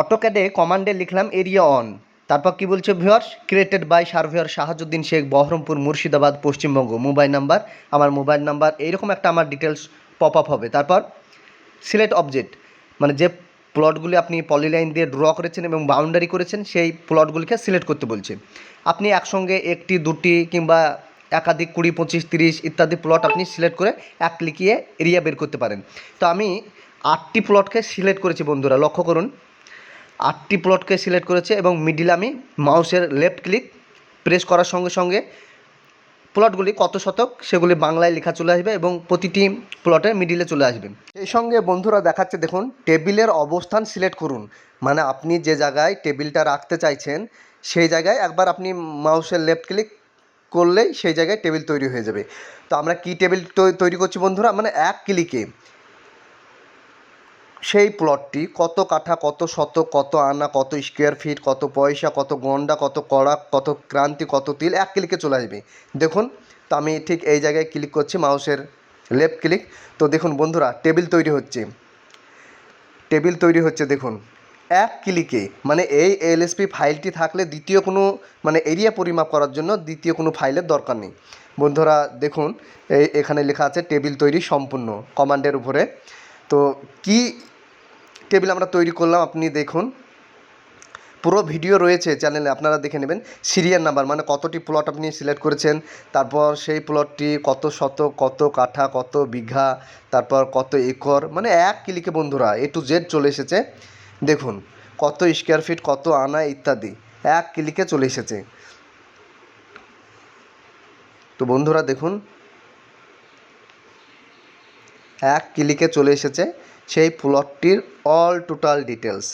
অটোক্যাডে কমান্ডে লিখলাম, area on. তারপর কি বলছে viewers created by surveyor Shahajuddin Sheikh Baharampur Murshidabad, Paschimbanga. Mobile number, আমার মোবাইল নাম্বার, এইরকম একটা আমার ডিটেলস পপ আপ হবে। তারপর সিলেক্ট অবজেক্ট মানে যে প্লটগুলি আপনি পলিলাইন দিয়ে ড্র করেছেন এবং বাউন্ডারি করেছেন, সেই প্লটগুলিকে সিলেক্ট করতে বলছে। আপনি একসঙ্গে একটি, দুটি কিংবা একাধিক কুড়ি, পঁচিশ, তিরিশ ইত্যাদি প্লট আপনি সিলেক্ট করে এক ক্লিকিয়ে এরিয়া বের করতে পারেন। তো আমি আটটি প্লটকে সিলেক্ট করেছি বন্ধুরা, লক্ষ্য করুন। আটটি প্লটকে সিলেক্ট করেছে এবং মিডিল আমি মাউসের লেফট ক্লিক প্রেস করার সঙ্গে সঙ্গে প্লটগুলি কত শতক সেগুলি বাংলায় লেখা চলে আসবে এবং প্রতিটি প্লটের মিডিলে চলে আসবে। এই সঙ্গে বন্ধুরা দেখাচ্ছে দেখুন, টেবিলের অবস্থান সিলেক্ট করুন। মানে আপনি যে জায়গায় টেবিলটা রাখতে চাইছেন, সেই জায়গায় একবার আপনি মাউসের লেফট ক্লিক করলেই সেই জায়গায় টেবিল তৈরি হয়ে যাবে। তো আমরা কি টেবিল তৈরি করছি বন্ধুরা? মানে এক ক্লিকে। সেই প্লটটি কত কাঠা, কত শতক, কত আনা, কত স্কোয়ার ফিট কত পয়সা, কত গন্ডা, কত কড়াক কত ক্রান্তি, কত তিল, এক ক্লিকে চলে আসবে। দেখুন, তো আমি ঠিক এই জায়গায় ক্লিক করছি মাউসের লেফট ক্লিক তো দেখুন বন্ধুরা টেবিল তৈরি হচ্ছে। টেবিল তৈরি হচ্ছে, দেখুন। এক ক্লিকে মানে এই এলএসপি ফাইলটি থাকলে দ্বিতীয় কোনো মানে এরিয়া পরিমাপ করার জন্য দ্বিতীয় কোনো ফাইলের দরকার নেই। বন্ধুরা, দেখুন এখানে লেখা আছে টেবিল তৈরি সম্পূর্ণ কমান্ডের উপরে। তো কি টেবিল আমরা তৈরি করলাম, আপনি দেখুন। পুরো ভিডিও রয়েছে চ্যানেলে, আপনারা দেখে নেবেন। সিরিয়াল নাম্বার মানে কতটি প্লট আপনি সিলেক্ট করেছেন, তারপর সেই প্লটটি কত শত কত কাঠা, কত বিঘা, তারপর কত একর মানে এক ক্লিকে বন্ধুরা এ টু জেড চলে এসেছে। দেখুন, কত স্কোয়ার ফিট কত আনা ইত্যাদি, এক ক্লিকে চলে এসেছে। তো বন্ধুরা দেখুন, এক ক্লিকে চলে এসেছে। সেই প্লটটির অল টোটাল ডিটেলস